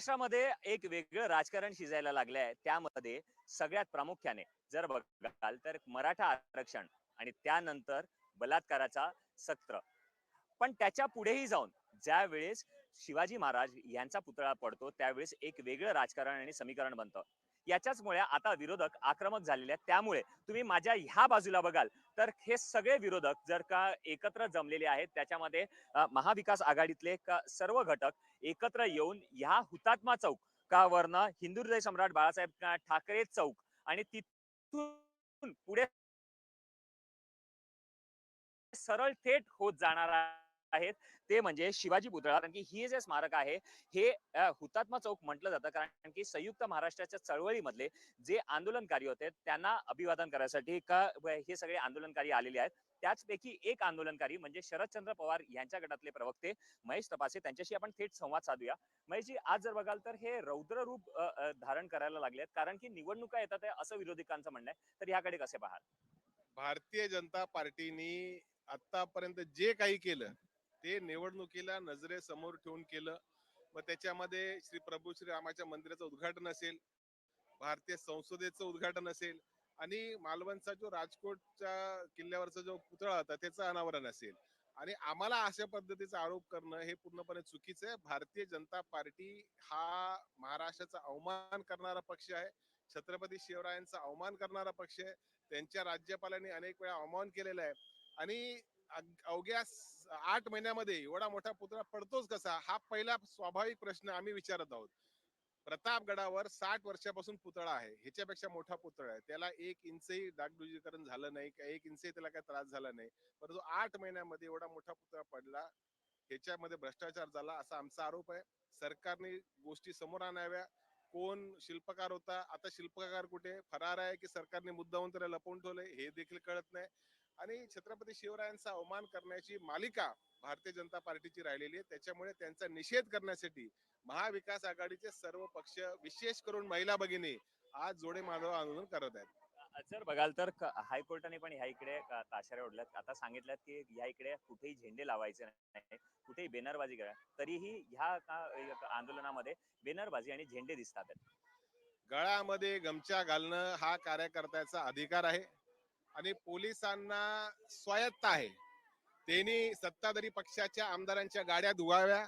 महाराष्ट्रामध्ये एक वेगळं राजकारण शिजायला लागलंय. त्यामध्ये सगळ्यात प्रामुख्याने जर बघाल तर मराठा आरक्षण आणि त्यानंतर बलात्काराचा सत्र. पण त्याच्या पुढेही जाऊन ज्या वेळेस शिवाजी महाराज यांचा पुतळा पडतो त्यावेळेस एक वेगळं राजकारण आणि समीकरण बनतं. याच्याचमुळे आता विरोधक आक्रमक झालेले आहेत. त्यामुळे तुम्ही माझ्या ह्या बाजूला बघाल. तर हे सगळे विरोधक जर का एकत्र जमलेले आहेत त्याच्यामध्ये महाविकास आघाडीतले का सर्व घटक एकत्र येऊन ह्या हुतात्मा चौक का वरनं हिंदू हृदय सम्राट बाळासाहेब ठाकरे चौक आणि तिथून पुढे सरळ थेट होत जाणार आहेत. ते म्हणजे शिवाजी पुतळा कारण की ही जे स्मारक आहे हे हुतात्मा चौक म्हटलं जातं कारण की संयुक्त महाराष्ट्राच्या चळवळीमधले जे आंदोलनकारी होते त्यांना अभिवादन करायसाठी का हे सगळे आंदोलनकारी आलेले आहेत. त्याचपैकी एक आंदोलनकारी म्हणजे शरदचंद्र पवार यांच्या गटातले प्रवक्ते महेश तपासे त्यांच्याशी आपण थेट संवाद साधूया. महेशजी आज जर बघाल तर हे रौद्र रूप धारण करायला लागलेत कारण की निवडणुका येतात आहे असं विरोधकांचं म्हणणं आहे. तर ह्याकडे कसे पाहाल? भारतीय जनता पार्टीनी आतापर्यंत जे काही केलं ते निवडणुकीला नजरेसमोर ठेवून केलं. मग त्याच्यामध्ये श्री प्रभू श्री रामाच्या मंदिराचं उद्घाटन असेल भारतीय संसदेचं उद्घाटन असेल आणि मालवणचा जो राजकोटच्या किल्ल्यावरचा जो पुतळा होता त्याचं अनावरण असेल. आणि आम्हाला अशा पद्धतीचा आरोप करणं हे पूर्णपणे चुकीचं आहे. भारतीय जनता पार्टी हा महाराष्ट्राचा अवमान करणारा पक्ष आहे. छत्रपती शिवरायांचा अवमान करणारा पक्ष आहे. त्यांच्या राज्यपालांनी अनेक वेळा अवमान केलेला आहे. आणि अवघ्या आठ महिन्यामध्ये एवढा मोठा पुतळा पडतोच कसा? हा पहिला स्वाभाविक प्रश्न आम्ही विचारत आहोत. प्रतापगडावर साठ वर्षापासून पुतळा आहे. ह्याच्यापेक्षा मोठा पुतळा आहे. त्याला एक इंचही डागडुजीकरण झालं नाही. का एक इंचही त्याला काही त्रास झाला नाही. परंतु आठ महिन्यामध्ये एवढा मोठा पुतळा पडला. ह्याच्यामध्ये भ्रष्टाचार झाला असा आमचा आरोप आहे. सरकारने गोष्टी समोर आणाव्या. कोण शिल्पकार होता? आता शिल्पकार कुठे? फरार आहे की सरकारने मुद्दाहून त्याला लपवून ठेवले हे देखील कळत नाही. आणि छत्रपती शिवरायांचा अवमान करण्याची मालिका भारतीय जनता पार्टीची राहिलेली आहे. त्याच्यामुळे त्यांचा निषेध करण्यासाठी महाविकास आघाडीचे सर्व पक्ष विशेष करून महिला भगिनी आज जोडे माधव आंदोलन करत आहेत. जर बघाल तर हायकोर्टाने पण ह्या इकडे ताशेऱ्या ओढल्यात. आता सांगितल्यात की ह्या इकडे कुठेही झेंडे लावायचे नाही कुठेही बेनरबाजी करा तरीही ह्या आंदोलनामध्ये बेनरबाजी आणि झेंडे दिसतात. गळ्यामध्ये गमछा घालणं हा कार्यकर्त्याचा अधिकार आहे. आणि पोलिसांना स्वायत्त आहे. त्यांनी सत्ताधारी पक्षाच्या आमदारांच्या गाड्या धुवाव्या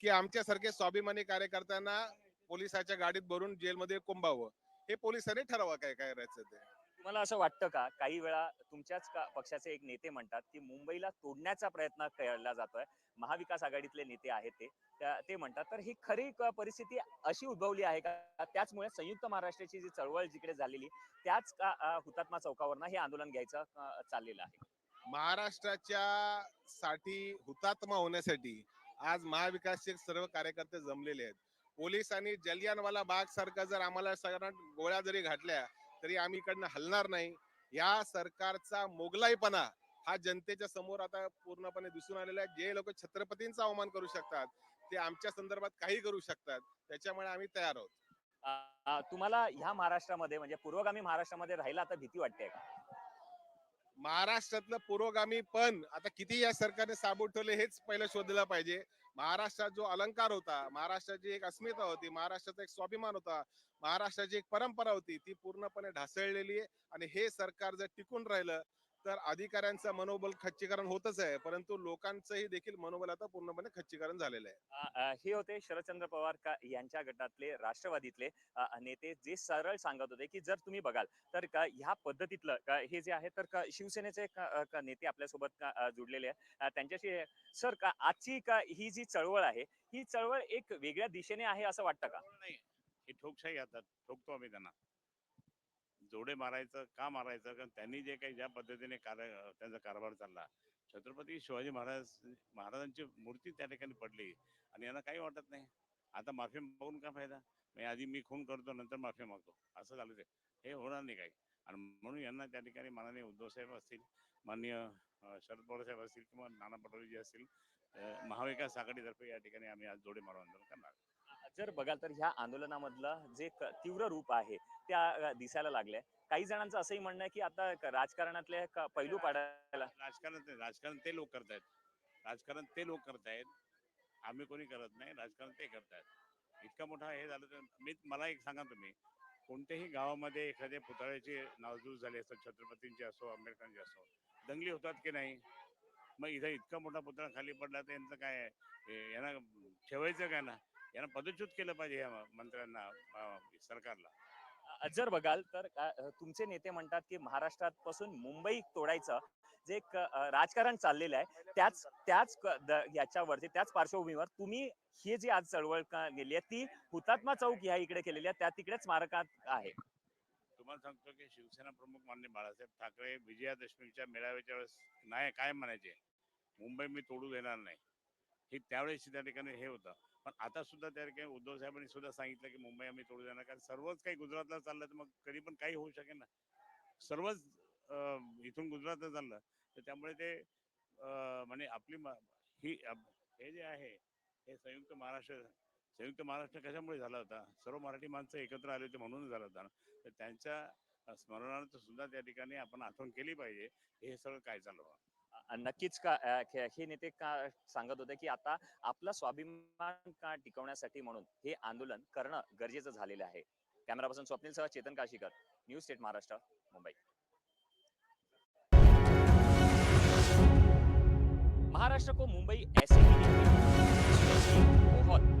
की आमच्यासारखे स्वाभिमानी कार्यकर्त्यांना पोलिसाच्या गाडीत भरून जेलमध्ये कोंबावं हे पोलिसांनी ठरवा काय काय करायचं ते? तुम्हाला असं वाटतं का? काही वेळा तुमच्याच का- पक्षाचे एक नेते म्हणतात की मुंबईला तोडण्याचा प्रयत्न केला जातोय. महाविकास आघाडीतले नेते आहेत ते. ते म्हणतात तर ही खरी परिस्थिती अशी उद्भवली आहे का? त्याचमुळे संयुक्त महाराष्ट्राची जी चळवळ जिकडे झालेली त्याच का हुतात्मा चौकावरनं हे आंदोलन घ्यायचं चाललेलं आहे. महाराष्ट्राच्या साठी हुतात्मा होण्यासाठी आज महाविकासचे सर्व कार्यकर्ते जमलेले आहेत. पोलिसांनी जलियानवाला बाग सारखा जर आम्हाला सगळ्यांना गोळ्या जरी घातल्या तरी आम्ही इकडनं हलणार नाही. या सरकारचा मोगलाईपणा हा जनतेच्या समोर आता पूर्णपणे दिसून आलेला आहे. जे लोक छत्रपतींचा अवमान करू शकतात ते आमच्या संदर्भात काही करू शकतात. त्याच्यामुळे आम्ही तयार आहोत. तुम्हाला ह्या महाराष्ट्रामध्ये म्हणजे पूर्वगामी महाराष्ट्रामध्ये राहायला आता भीती वाटते का? महाराष्ट्रातलं पुरोगामी पण आता किती या सरकारने साबूत ठेवले हेच पहिलं शोधलं पाहिजे. महाराष्ट्रात जो अलंकार होता महाराष्ट्राची एक अस्मिता होती महाराष्ट्राचा एक स्वाभिमान होता महाराष्ट्राची एक परंपरा होती ती पूर्णपणे ढासळलेली आहे. आणि हे सरकार जर टिकून राहिलं तर अधिकाऱ्यांचं मनोबल खच्चीकरण होतच आहे परंतु लोकांचंही देखील मनोबल आता पूर्णपणे खच्चीकरण झालेलं आहे. हे होते शरदचंद्र पवार का यांच्या गटातले राष्ट्रवादीतले नेते जे सरळ सांगत होते की जर तुम्ही बघाल तर का ह्या पद्धतीतलं का हे जे आहे तर का शिवसेनेचे का- नेते आपल्यासोबत का, जुडलेले आहे त्यांच्याशी सर का आजची का ही जी चळवळ आहे ही चळवळ एक वेगळ्या दिशेने आहे असं वाटतं का? नाही हे ठोकशाही आता ठोकतो आम्ही त्यांना. जोडे मारायचं का मारायचं? कारण त्यांनी जे काही ज्या पद्धतीने कार्य त्यांचा कारभार चालला छत्रपती शिवाजी महाराज महाराजांची मूर्ती त्या ठिकाणी पडली आणि यांना काही वाटत नाही. आता माफी मागून काय फायदा? म्हणजे आधी मी खून करतो नंतर माफी मागतो. असं झालं ते. हे होणार नाही काही. आणि म्हणून यांना त्या ठिकाणी माननीय उद्धव साहेब असतील माननीय शरद पवार साहेब असतील किंवा नाना पटोलेजी असतील महाविकास आघाडीतर्फे या ठिकाणी आम्ही आज जोडे मारू आंदोलन करणार. जर बघाल तर ह्या आंदोलनामधलं जे क- तीव्र रूप आहे त्या दिसायला लागलंय. काही जणांचं असंही म्हणणं आहे की आता राजकारणातले पैलू पाडायला. राजकारण ते राजकारण ते लोक करतायत. राजकारण ते लोक करतायत. आम्ही कोणी करत नाही राजकारण ते करतायत. इतका मोठा हे झालं तर मी मला एक सांगा तुम्ही. कोणत्याही गावामध्ये एखाद्या पुतळ्याची नावजूज झाली असतात छत्रपतींची असो आंबेडकरांची असो दंगली होतात की नाही? मग इथं इतका मोठा पुतळा खाली पडला तर यांचं काय आहे? यांना ठेवायचं काय ना? यांना पदच्युत केलं पाहिजे या मंत्र्यांना सरकारला. जर बघाल तर तुमचे नेते म्हणतात की महाराष्ट्रात पासून मुंबई तोडायचं जे एक राजकारण चाललेलं आहे त्याच त्याच याच्यावरती त्याच पार्श्वभूमीवर तुम्ही हे जी आज चळवळ का नेली आहे ती हुतात्मा चौक ह्या इकडे केलेली आहे त्या तिकडेच स्मारकात आहे. तुम्हाला सांगतो की शिवसेना प्रमुख मान्य बाळासाहेब ठाकरे विजयादशमीच्या मेळाव्याच्या वेळेस नाही काय म्हणायचे? मुंबई मी तोडू देणार नाही. हे त्यावेळेस त्या ठिकाणी हे होतं. पण आता सुद्धा त्या ठिकाणी उद्धव साहेबांनी सुद्धा सांगितलं की मुंबई आम्ही तोडू देणार. कारण सर्वच काही गुजरातला चाललं तर मग कधी पण काही होऊ शकेल ना. सर्वच अं, इथून गुजरातला चाललं तर त्यामुळे ते अं, म्हणजे आपली ही हे जे आहे हे संयुक्त महाराष्ट्र संयुक्त महाराष्ट्र कशामुळे झाला होता? सर्व मराठी माणसं एकत्र आले होते म्हणून झाला होता तर त्यांच्या स्मरणार्थ सुद्धा त्या ठिकाणी आपण आठवण केली पाहिजे. हे सगळं काय चालू आहे. नक्कीच का हे नेते का सांगत होते की आता आपला स्वाभिमान का टिकवण्यासाठी म्हणून हे आंदोलन करणं गरजेचं झालेलं आहे. कॅमेरापासून स्वप्नीलसह चेतन काशीकर न्यूज स्टेट महाराष्ट्र मुंबई. महाराष्ट्र को मुंबई ऐसे ही बहुत